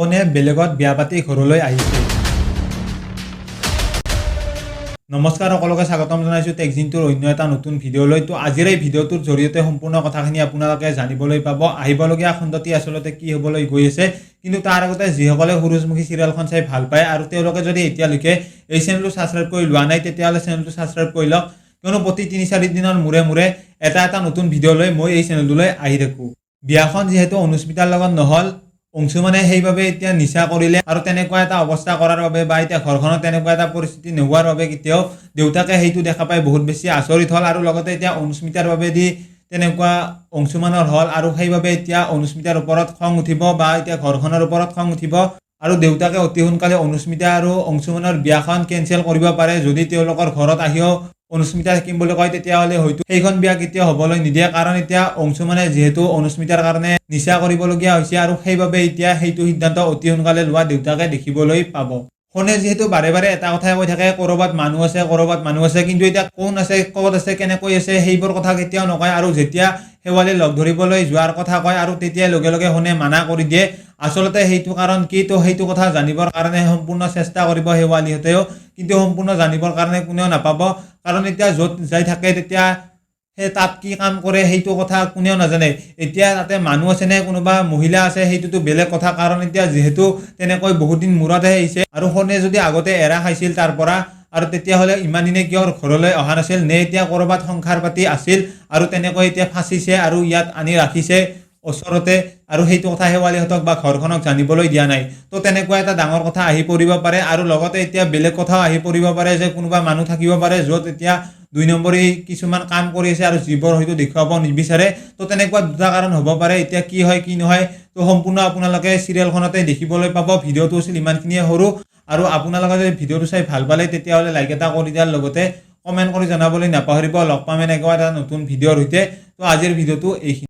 সোণে বেলেগত বিয়া পাতি ঘৰলৈ আহিছে। নমস্কাৰ, সকলোকে স্বাগতম জনাইছোঁ টেকজিনটোৰ অন্য এটা নতুন ভিডিঅ'লৈ। তো আজিৰ এই ভিডিঅ'টোৰ জৰিয়তে সম্পূৰ্ণ কথাখিনি আপোনালোকে জানিবলৈ পাব। আহিবলগীয়া খণ্ডটি আচলতে কি হ'বলৈ গৈ আছে, কিন্তু তাৰ আগতে যিসকলে সূৰুজমুখী চিৰিয়েলখন চাই ভালো পায় আৰু তেওঁলোকে যদি এতিয়ালৈকে এই চেনেলটো ছাবস্ক্ৰাইব কৰি লোৱা নাই, তেতিয়াহ'লে চেনেলটো ছাবস্ক্ৰাইব কৰি লওক। কিয়নো প্ৰতি তিনি চাৰি দিনৰ মূৰে মূৰে এটা এটা নতুন ভিডিঅ' লৈ মই এই চেনেলটোলৈ আহি থাকোঁ। বিয়াখন যিহেতু অনুস্মিতাৰ লগত নহ'ল অংশুমানে সেইবাবে এতিয়া নিচা কৰিলে আৰু তেনেকুৱা এটা অৱস্থা কৰাৰ বাবে বা এতিয়া ঘৰখনত তেনেকুৱা এটা পৰিস্থিতি নোহোৱাৰ বাবে কেতিয়াও দেউতাকে সেইটো দেখা পাই বহুত বেছি আচৰিত হ'ল আৰু লগতে এতিয়া অনুস্মিতাৰ বাবে দি তেনেকুৱা অংশুমানৰ হ'ল আৰু সেইবাবে এতিয়া অনুস্মিতাৰ ওপৰত খং উঠিব বা এতিয়া ঘৰখনৰ ওপৰত খং উঠিব আৰু দেউতাকে অতি সোনকালে অনুস্মিতা আৰু অংশুমানৰ বিয়াখন কেঞ্চেল কৰিব পাৰে যদি তেওঁলোকৰ ঘৰত আহিও অনুস্মিতা থাকিম বুলি কয়, তেতিয়াহ'লে হয়তো সেইখন বিয়া কেতিয়াও হ'বলৈ নিদিয়ে। কাৰণ এতিয়া অংশুমানে যিহেতু অনুস্মিতাৰ কাৰণে নিচা কৰিবলগীয়া হৈছে আৰু সেইবাবে এতিয়া সেইটো সিদ্ধান্ত অতি সোনকালে লোৱা দেউতাকে দেখিবলৈ পাব। সোণে যিহেতু বাৰে বাৰে এটা কথাই কৈ থাকে, ক'ৰবাত মানুহ আছে, ক'ৰবাত মানুহ আছে, কিন্তু এতিয়া কোন আছে, ক'ত আছে, কেনেকৈ আছে, সেইবোৰ কথা কেতিয়াও নকয় আৰু যেতিয়া শেৱালি লগ ধৰিবলৈ যোৱাৰ কথা কয় আৰু তেতিয়াই লগে লগে সোণে মানা কৰি দিয়ে আচলতে সেইটো কাৰণ কি তো সেইটো কথা জানিবৰ কাৰণে সম্পূৰ্ণ চেষ্টা কৰিব শেৱালিহঁতেও কিন্তু সম্পূৰ্ণ জানিবৰ কাৰণে কোনেও নাপাব। কাৰণ এতিয়া য'ত যাই থাকে তেতিয়া সেই তাত কি কাম কৰে সেইটো কথা কোনেও নাজানে। এতিয়া তাতে মানুহ আছে নে কোনোবা মহিলা আছে সেইটোতো বেলেগ কথা। কাৰণ এতিয়া যিহেতু তেনেকৈ বহুত দিন মূৰতহে আহিছে আৰু সোণে যদি আগতে এৰা খাইছিল তাৰ পৰা আৰু তেতিয়াহ'লে ইমান দিনে কিয় ঘৰলৈ অহা নাছিল নে এতিয়া ক'ৰবাত সংসাৰ পাতি আছিল আৰু তেনেকৈ এতিয়া ফাঁচিছে আৰু ইয়াত আনি ৰাখিছে ওচৰতে আৰু সেইটো কথা শেৱালিহঁতক বা ঘৰখনক জানিবলৈ দিয়া নাই। তো তেনেকুৱা এটা ডাঙৰ কথা আহি পৰিব পাৰে আৰু লগতে এতিয়া বেলেগ কথাও আহি পৰিব পাৰে যে কোনোবা মানুহ থাকিব পাৰে য'ত এতিয়া দুই নম্বৰী কিছুমান কাম কৰি আছে আৰু যিবোৰ হয়তো দেখুৱাব নিবিচাৰে। তো তেনেকুৱা দুটা কাৰণ হ'ব পাৰে, এতিয়া কি হয়, কি নহয়, তো সম্পূৰ্ণ আপোনালোকে চিৰিয়েলখনতে দেখিবলৈ পাব, ভিডিঅ'টো আছিল ইমানখিনিয়ে সৰু। আৰু আপোনালোকে যদি ভিডিঅ'টো চাই ভালো পালে, তেতিয়াহ'লে লাইক এটা কৰি দিয়াৰ লগতে কমেণ্ট কৰি জনাবলৈ নাপাহৰিব, লগ পাম এনেকুৱা এটা নতুন ভিডিঅ'ৰ সৈতে। তো আজিৰ ভিডিঅ'টো এইখিনি